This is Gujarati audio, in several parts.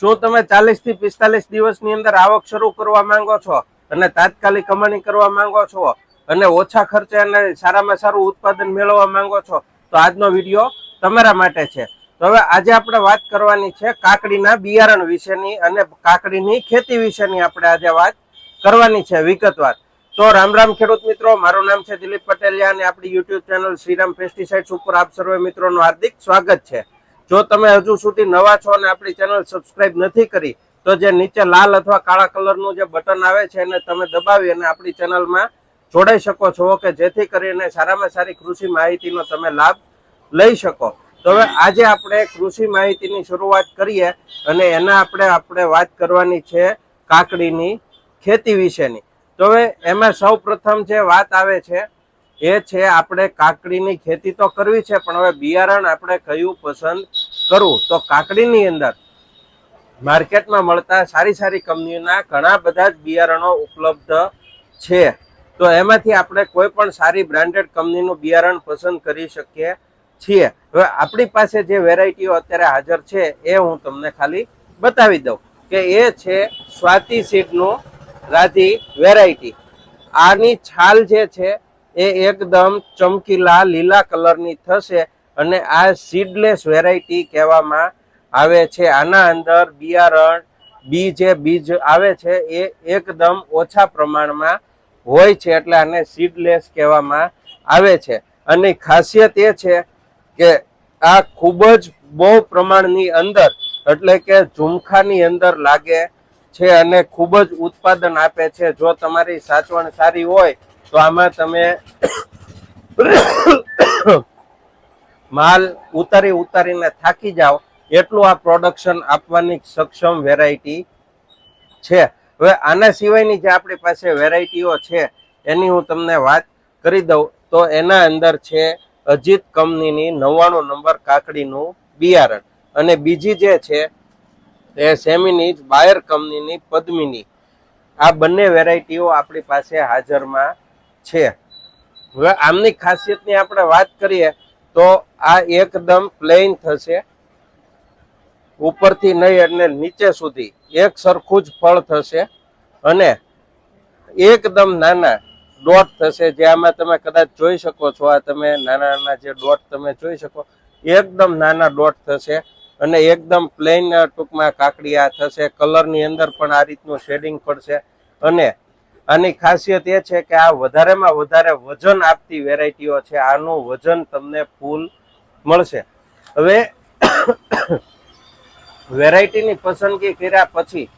શું તમે ચાલીસથી પિસ્તાલીસ દિવસની અંદર આવક શરૂ કરવા માંગો છો? અને તાત્કાલિક કમાણી કરવા માંગો છો? અને ઓછા ખર્ચે અને સારામાં સારું ઉત્પાદન મેળવવા માંગો છો? તો આજનો વીડિયો તમારા માટે છે. તો હવે આજે આપણે વાત કરવાની છે કાકડીના બિયારણ વિશેની અને કાકડીની ખેતી વિશેની આપણે આજે વાત કરવાની છે વિગતવાર. તો રામ રામ ખેડૂત મિત્રો, મારું નામ છે દિલીપ પટેલિયા અને આપણી યુટ્યુબ ચેનલ શ્રીરામ પેસ્ટિસાઇડ્સ ઉપર આપ સર્વે મિત્રોનું હાર્દિક સ્વાગત છે. જો તમે હજુ સુધી નવા છો અને આપણી ચેનલ સબસ્ક્રાઇબ નથી કરી, તો જે નીચે લાલ અથવા કાળા કલરનું જે બટન આવે છે એને તમે દબાવી અને આપણી ચેનલમાં જોડાઈ શકો છો કે જેથી કરીને સારામાં સારી કૃષિ માહિતીનો તમે લાભ લઈ શકો. તો હવે આજે આપણે કૃષિ માહિતીની શરૂઆત કરીએ અને એના આપણે આપણે વાત કરવાની છે કાકડીની ખેતી વિશેની. તો હવે એમાં સૌ જે વાત આવે છે, એ છે આપણે કાકડીની ખેતી તો કરવી છે, પણ હવે બિયારણ આપણે કયું પસંદ કરવું તો કાકડીની અંદર માર્કેટમાં મળતા સારી સારી કંપનીઓના ઘણા બધા જ બિયારણો ઉપલબ્ધ છે. તો એમાંથી આપણે કોઈ પણ સારી બ્રાન્ડેડ કંપનીનું બિયારણ પસંદ કરી શકીએ છીએ. હવે આપણી પાસે જે વેરાયટીઓ અત્યારે હાજર છે એ હું તમને ખાલી બતાવી દઉં કે એ છે સ્વાતિ સીડનું રાધી વેરાયટી. આની છાલ જે છે એ એકદમ ચમકીલા લીલા કલરની થશે. અને આ સીડલેસ વેરાયટી કહેવામાં આવે છે. આના અંદર બિયારણ બી જે બીજ આવે છે એ એકદમ ઓછા પ્રમાણમાં હોય છે એટલે આને સીડલેસ કહેવામાં આવે છે. અને ખાસિયત એ છે કે આ ખૂબ જ બહુ પ્રમાણની અંદર એટલે કે ઝુમખાની અંદર લાગે છે અને ખૂબ જ ઉત્પાદન આપે છે. જો તમારી સાચવણ સારી હોય તો આમાં તમે માલ ઉતારી ઉતારીને થાકી જાઓ, એટલું આ પ્રોડક્શન આપવાની સક્ષમ વેરાયટી છે. હવે આના સિવાયની જે આપણી પાસે વેરાયટીઓ છે, એની હું તમને વાત કરી દઉં. તો એના અંદર છે અજીત કંપનીની નવ્વાણું નંબર કાકડીનું બિયારણ. અને બીજી જે છે, એ સેમિની બાયર કંપનીની પદ્મિની. આ બંને વેરાયટીઓ આપણી પાસે હાજરમાં છે. હવે આમની ખાસિયતની આપણે વાત કરીએ તો આ એકદમ પ્લેન થશે. ઉપરથી નહીં એટલે નીચે સુધી એક સરખું જ ફળ થશે અને એકદમ નાના ડોટ થશે. જે આમાં તમે કદાચ જોઈ શકો છો, આ તમે નાના નાના જે ડોટ તમે જોઈ શકો, એકદમ નાના ડોટ થશે અને એકદમ પ્લેન ટૂંકમાં કાકડી આ થશે. કલરની અંદર પણ આ રીતનું શેડિંગ પડશે અને આની ખાસિયત એ છે કે આ વધારેમાં વધારે વજન આપતી વેરાયટીઓ છે. આનું વજન તમને ફૂલ મળશે. હવે વેરાયટીની પસંદગી કર્યા પછી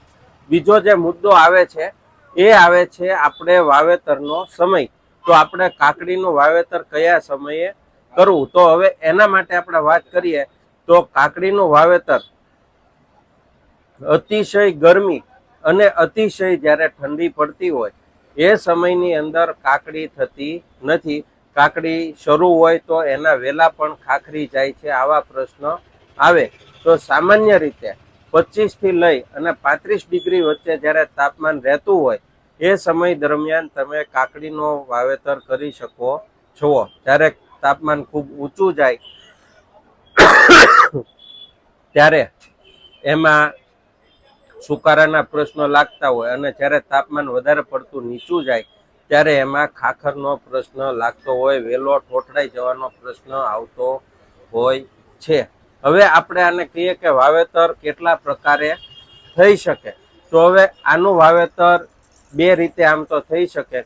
બીજો જે મુદ્દો આવે છે, એ આવે છે આપણે વાવેતરનો સમય. તો આપણે કાકડીનું વાવેતર કયા સમયે કરવું? તો હવે એના માટે આપણે વાત કરીએ, તો કાકડીનું વાવેતર અતિશય ગરમી અને અતિશય જ્યારે ઠંડી પડતી હોય એ સમયની અંદર કાકડી થતી નથી. કાકડી શરૂ હોય તો એના વેલા પણ ખાખરી જાય છે આવા પ્રશ્ન આવે. તો સામાન્ય રીતે પચીસથી લઈ અને પાંત્રીસ ડિગ્રી વચ્ચે જ્યારે તાપમાન રહેતું હોય, એ સમય દરમિયાન તમે કાકડીનો વાવેતર કરી શકો છો. જ્યારે તાપમાન ખૂબ ઊંચું જાય, ત્યારે એમાં સુકારાના પ્રશ્નો લાગતા હોય અને જ્યારે તાપમાન વધારે પડતું નીચું જાય, ત્યારે એમાં ખાખરનો પ્રશ્ન લાગતો હોય, વેલો ઠોઠડાઈ જવાનો પ્રશ્ન આવતો હોય છે. હવે આપણે આને કહીએ કે વાવેતર કેટલા પ્રકારે થઈ શકે? તો હવે આનું વાવેતર બે રીતે આમ તો થઈ શકે.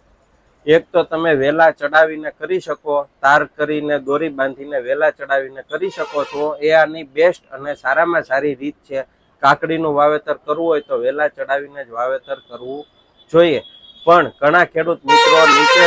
એક તો તમે વેલા ચડાવીને કરી શકો, તાર કરીને દોરી બાંધીને વેલા ચડાવીને કરી શકો છો. એ આની બેસ્ટ અને સારામાં સારી રીત છે. કાકડીનું વાવેતર કરવું હોય તો વેલા ચડાવીને જ વાવેતર કરવું જોઈએ. પણ ઘણા ખેડૂત મિત્રો નીચે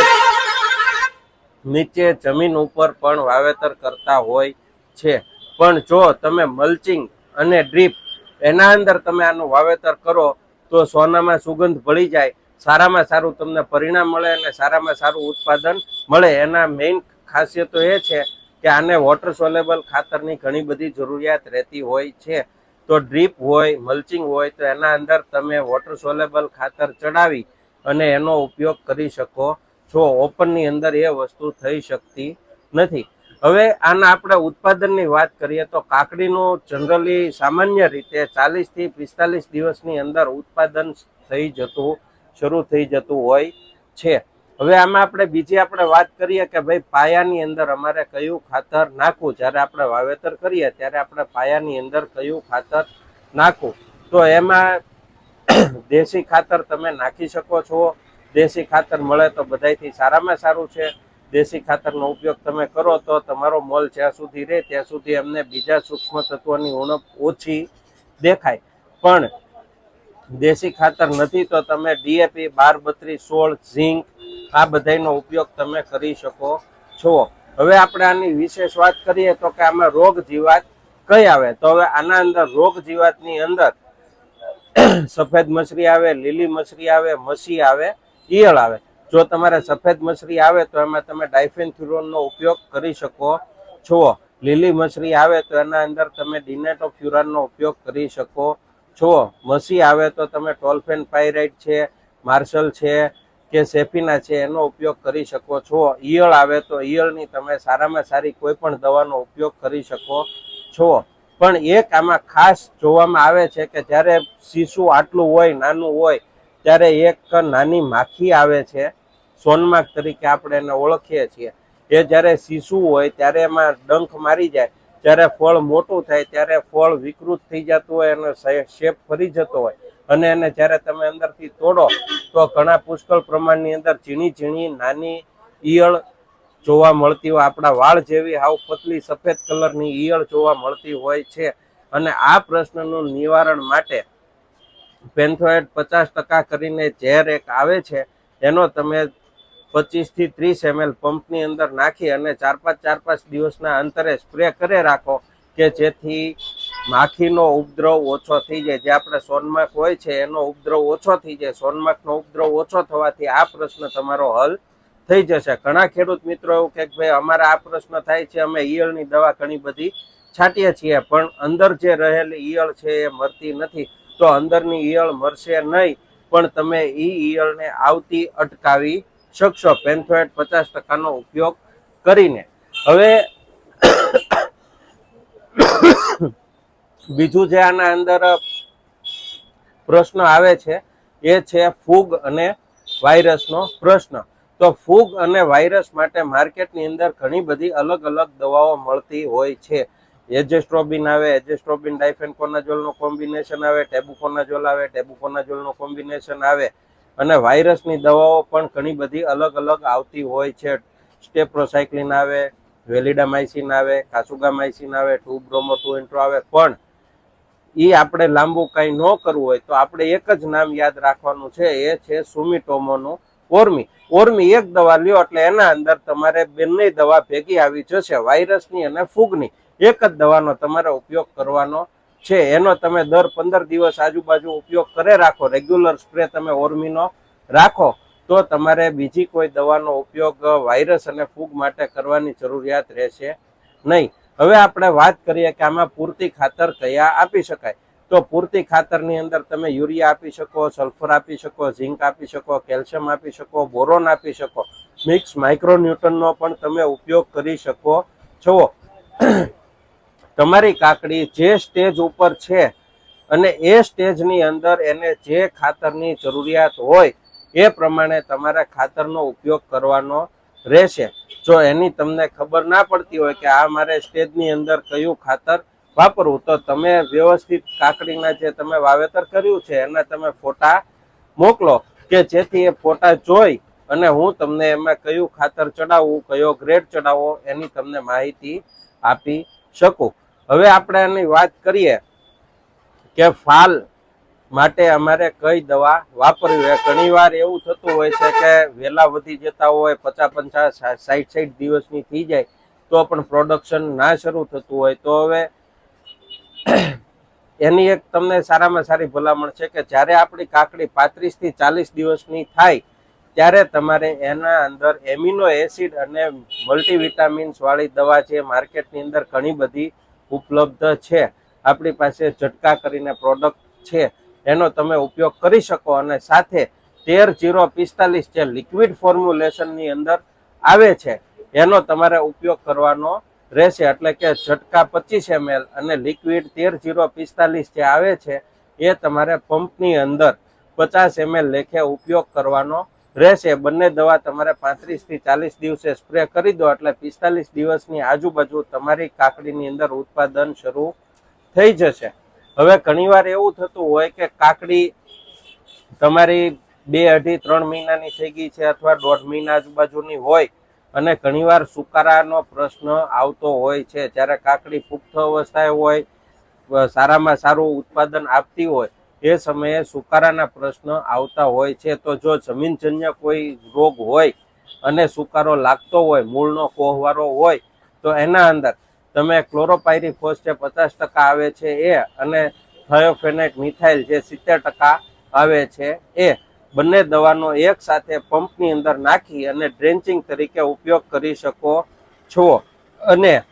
નીચે જમીન ઉપર પણ વાવેતર કરતા હોય છે. પણ જો તમે મલ્ચિંગ અને ડ્રીપ એના અંદર તમે આનું વાવેતર કરો તો સોનામાં સુગંધ ભળી જાય, સારામાં સારું તમને પરિણામ મળે અને સારામાં સારું ઉત્પાદન મળે. એના મેઇન ખાસિયતો એ છે કે આને વોટર સોલેબલ ખાતરની ઘણી બધી જરૂરિયાત રહેતી હોય છે. તો ડ્રીપ હોય મલ્ચિંગ હોય, તો એના અંદર તમે વોટર સોલેબલ ખાતર ચડાવી અને એનો ઉપયોગ કરી શકો છો. ઓપનની અંદર એ વસ્તુ થઈ શકતી નથી. હવે આના આપણે ઉત્પાદનની વાત કરીએ તો કાકડીનું જનરલી સામાન્ય રીતે ચાલીસથી પિસ્તાલીસ દિવસની અંદર ઉત્પાદન થઈ જતું, શરૂ થઈ જતું હોય છે. હવે આમાં આપણે બીજી આપણે વાત કરીએ કે ભાઈ પાયાની અંદર અમારે કયું ખાતર નાખવું? જ્યારે આપણે વાવેતર કરીએ ત્યારે આપણે પાયાની અંદર કયું ખાતર નાખવું? તો એમાં દેશી ખાતર તમે નાખી શકો છો. દેશી ખાતર મળે તો બધાયથી સારામાં સારું છે. દેશી ખાતરનો ઉપયોગ તમે કરો તો તમારો મોલ જ્યાં સુધી રહે ત્યાં સુધી એમને બીજા સૂક્ષ્મ તત્વોની ઉણપ ઓછી દેખાય. પણ દેશી ખાતર નથી, તો તમે ડીએપી બાર બત્રીસ સોળ, ઝીંક આ બધાનો ઉપયોગ તમે કરી શકો છો. હવે આપણે આની વિશેષ વાત કરીએ તો કે આમાં રોગ જીવાત કઈ આવે? તો હવે આના અંદર રોગ જીવાતની અંદર સફેદ મછરી આવે, લીલી મછરી આવે, મસી આવે, ઈયળ આવે. જો તમારે સફેદ મછરી આવે તો એમાં તમે ડાયફેન્થ્યુરોનનો ઉપયોગ કરી શકો છો. લીલી મછરી આવે તો એના અંદર તમે ડિનેટોફ્યુરાનનો ઉપયોગ કરી શકો છો મસી આવે તો તમે ટોલ્ફેન પાયરાઇટ છે, માર્શલ છે કે સેફીના છે, એનો ઉપયોગ કરી શકો છો. ઈયળ આવે તો ઈયળની તમે સારામાં સારી કોઈ પણ દવાનો ઉપયોગ કરી શકો છો. પણ એક આમાં ખાસ જોવામાં આવે છે કે જ્યારે શિશુ આટલું હોય, નાનું હોય, ત્યારે એક નાની માખી આવે છે, સોનમાર્ગ તરીકે આપણે એને ઓળખીએ છીએ. એ જ્યારે શિશુ હોય, ત્યારે એમાં ડંખ મારી જાય. જ્યારે ફળ મોટું થાય ત્યારે ફળ વિકૃત થઈ જતું હોય અને શેપ ફરી જતો હોય. અને એને જ્યારે તમે અંદરથી તોડો, તો ઘણા પુષ્કળ પ્રમાણની અંદર ઝીણી ઝીણી નાની ઈયળ જોવા મળતી હોય. આપણા વાળ જેવી હાવ પતલી સફેદ કલરની ઈયળ જોવા મળતી હોય છે. અને આ પ્રશ્નનું નિવારણ માટે પેન્થોએડ પચાસ ટકા કરીને ઝેર એક આવે છે. એનો તમે પચીસથી ત્રીસ એમએલ પંપની અંદર નાખી અને ચાર પાંચ ચાર પાંચ દિવસના અંતરે સ્પ્રે કરે રાખો કે જેથી માખીનો ઉપદ્રવ ઓછો થઈ જાય. જે આપણે સોનમાખ હોય છે, એનો ઉપદ્રવ ઓછો થઈ જાય. સોનમાખનો ઉપદ્રવ ઓછો થવાથી આ પ્રશ્ન તમારો હલ થઈ જશે. ઘણા ખેડૂત મિત્રો એવું કે ભાઈ, અમારે આ પ્રશ્ન થાય છે, અમે ઈયળની દવા ઘણી બધી છાંટીએ છીએ, પણ અંદર જે રહેલી ઈયળ છે એ મરતી નથી. તો અંદરની ઈયળ મરશે નહીં, પણ તમે એ ઈયળને આવતી અટકાવી શકશો પેન્થોએટ પચાસ ટકાનો ઉપયોગ કરીને. હવે બીજું જે આના અંદર પ્રશ્ન આવે છે, એ છે ફૂગ અને વાયરસનો પ્રશ્ન. તો ફૂગ અને વાયરસ માટે માર્કેટની અંદર ઘણી બધી અલગ અલગ દવાઓ મળતી હોય છે. એજેસ્ટ્રોબિન આવે, એજેસ્ટ્રોબિન ડાયફેન્કોનાઝોલનો કોમ્બિનેશન આવે ટેબુકોનાજોલ આવે ટેબુકોનાજોલનું કોમ્બિનેશન આવે. અને વાયરસની દવાઓ પણ ઘણી બધી અલગ અલગ આવતી હોય છે. સ્ટેપ્રોસાયક્લિન આવે, વેલિડામાઇસિન આવે, કાસુગામાઇસિન આવે ટુ બ્રોમો ટુ ઇન્ટ્રો આવે. પણ એ આપણે લાંબુ કંઈ ન કરવું હોય તો આપણે એક જ નામ યાદ રાખવાનું છે, એ છે સુમિટોમોનું ઓર્મી. ઓર્મી એક દવા લ્યો એટલે એના અંદર તમારે બંને દવા ભેગી આવી જશે, વાયરસની અને ફૂગની. એક જ દવાનો તમારે ઉપયોગ કરવાનો છે, એનો તમે દર પંદર દિવસ આજુબાજુ ઉપયોગ કરે રાખો. રેગ્યુલર સ્પ્રે તમે ઓર્મીનો રાખો તો તમારે બીજી કોઈ દવાનો ઉપયોગ વાયરસ અને ફૂગ માટે કરવાની જરૂરિયાત રહેશે નહીં. હવે આપણે વાત કરીએ કે આમાં પૂરતી ખાતર કયા આપી શકાય? તો પૂરતી ખાતરની અંદર તમે યુરિયા આપી શકો સલ્ફર આપી શકો ઝિંક આપી શકો કેલ્શિયમ આપી શકો બોરોન આપી શકો. મિક્સ માઇક્રોન્યુટનનો પણ તમે ઉપયોગ કરી શકો છો. તમારી કાકડી જે સ્ટેજ ઉપર છે અને એ સ્ટેજની અંદર એને જે ખાતરની જરૂરિયાત હોય એ પ્રમાણે તમારે ખાતરનો ઉપયોગ કરવાનો રહેશે. જો એની તમને ખબર ના પડતી હોય કે આ મારે સ્ટેજની અંદર કયું ખાતર વાપરવું, તો તમે વ્યવસ્થિત કાકડીના જે તમે વાવેતર કર્યું છે, એના તમે ફોટા મોકલો કે જેથી એ ફોટા જોઈ અને હું તમને એમાં કયું ખાતર ચડાવવું, કયો ગ્રેડ ચડાવવો એની તમને માહિતી આપી શકું. હવે આપણે એની વાત કરીએ કે ફાલ માટે અમારે કઈ દવા વાપરવી હોય? ઘણી વાર એવું થતું હોય છે કે વેલા વધી જતા હોય, પચાસ પચાસ સાઠ સાઠ દિવસની થઈ જાય, તો પણ પ્રોડક્શન ના શરૂ થતું હોય. તો હવે એની એક તમને સારામાં સારી ભલામણ છે કે જ્યારે આપણી કાકડી પાંત્રીસથી ચાલીસ દિવસની થાય, ત્યારે તમારે એના અંદર એમિનો એસિડ અને મલ્ટીવિટામિન્સ વાળી દવા છે. માર્કેટની અંદર ઘણી બધી ઉપલબ્ધ છે. આપણી પાસે ઝટકા કરીને પ્રોડક્ટ છે. એનો તમે ઉપયોગ કરી શકો અને સાથે તેર જીરો પિસ્તાલીસ જે લિક્વિડ ફોર્મ્યુલેશનની અંદર આવે છે, એનો તમારે ઉપયોગ કરવાનો રહેશે. એટલે કે ઝટકા પચીસ એમએલ અને લિક્વિડ તેર જીરો પિસ્તાલીસ જે આવે છે, એ તમારે પંપની અંદર પચાસ એમએલ લેખે ઉપયોગ કરવાનો રહેશે. બંને દવા તમારે પાંત્રીસથી ચાલીસ દિવસે સ્પ્રે કરી દો એટલે પિસ્તાલીસ દિવસની આજુબાજુ તમારી કાકડીની અંદર ઉત્પાદન શરૂ થઈ જશે. હવે ઘણીવાર એવું થતું હોય કે કાકડી તમારી બે અઢી ત્રણ મહિનાની થઈ ગઈ છે અથવા દોઢ મહિના આજુબાજુની હોય અને ઘણીવાર સુકારાનો પ્રશ્ન આવતો હોય છે. જ્યારે કાકડી પુખ્ત અવસ્થાએ હોય સારામાં સારું ઉત્પાદન આપતી હોય એ સમયે સુકારાના પ્રશ્ન આવતા હોય છે, તો જો જમીનજન્ય કોઈ રોગ હોય અને સુકારો લાગતો હોય, મૂળનો કોહવારો હોય, તો એના અંદર તમે ક્લોરોપાયરીફોસ જે પચાસ ટકા આવે છે એ અને થયોફેનેટ મિથાઇલ જે સિત્તેર ટકા આવે છે એ બંને દવાનો એક સાથે પંપની અંદર નાખી અને ડ્રેન્ચિંગ તરીકે ઉપયોગ કરી શકો છો. અને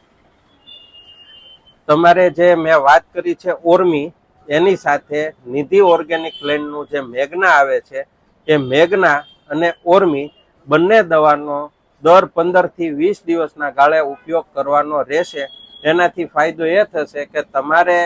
તમારે જે મેં વાત કરી છે ઓર્મી એની સાથે નિધિ ઓર્ગેનિક લેન્ડનું જે મેઘના આવે છે, એ મેઘના અને ઓર્મી બંને દવાનો દર પંદરથી વીસ દિવસના ગાળે ઉપયોગ કરવાનો રહેશે. એનાથી ફાયદો એ થશે કે તમારે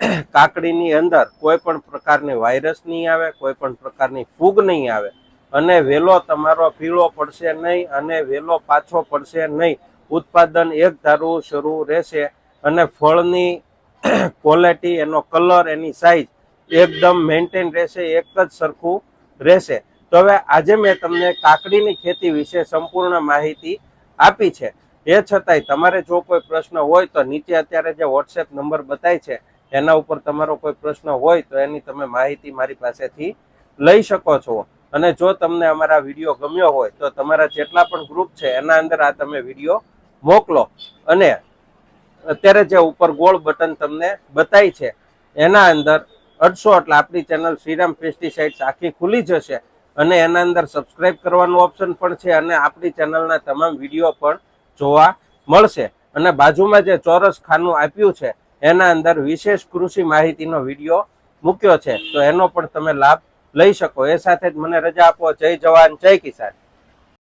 કાકડીની અંદર કોઈ પણ પ્રકારની વાયરસ નહીં આવે, કોઈ પણ પ્રકારની ફૂગ નહીં આવે. અને વેલો તમારો પીળો પડશે નહીં અને વેલો પાછો પડશે નહીં. ઉત્પાદન એક ધારું શરૂ રહેશે અને ફળની ક્વોલિટી એનો કલર એની સાઇઝ એકદમ મેન્ટેન રહેશે, એક જ સરખું રહેશે. તો હવે આજે મેં તમને કાકડીની ખેતી વિશે સંપૂર્ણ માહિતી આપી છે. એ છતાંય તમારે જો કોઈ પ્રશ્ન હોય તો નીચે અત્યારે જે વોટ્સએપ નંબર બતાય છે, એના ઉપર તમારો કોઈ પ્રશ્ન હોય તો એની તમે માહિતી મારી પાસેથી લઈ શકો છો. અને જો તમને અમારા વીડિયો ગમ્યો હોય તો તમારા જેટલા પણ ગ્રુપ છે, એના અંદર આ તમે વીડિયો મોકલો. અને અત્યારે જે ઉપર ગોળ બટન તમને બતાય છે, એના અંદર અડસો એટલે આપણી ચેનલ શ્રીરામ પેસ્ટિસાઇડ્સ આખી ખુલી જશે અને એના અંદર સબસ્ક્રાઇબ કરવાનું ઓપ્શન પણ છે અને આપણી ચેનલના તમામ વીડિયો પણ જોવા મળશે. અને બાજુમાં જે ચોરસ ખાનું આપ્યું છે, એના અંદર વિશેષ કૃષિ માહિતીનો વીડિયો મૂક્યો છે. તો એનો પણ તમે લાભ લઈ શકો. એ સાથે જ મને રજા આપો. જય જવાન, જય કિસાન.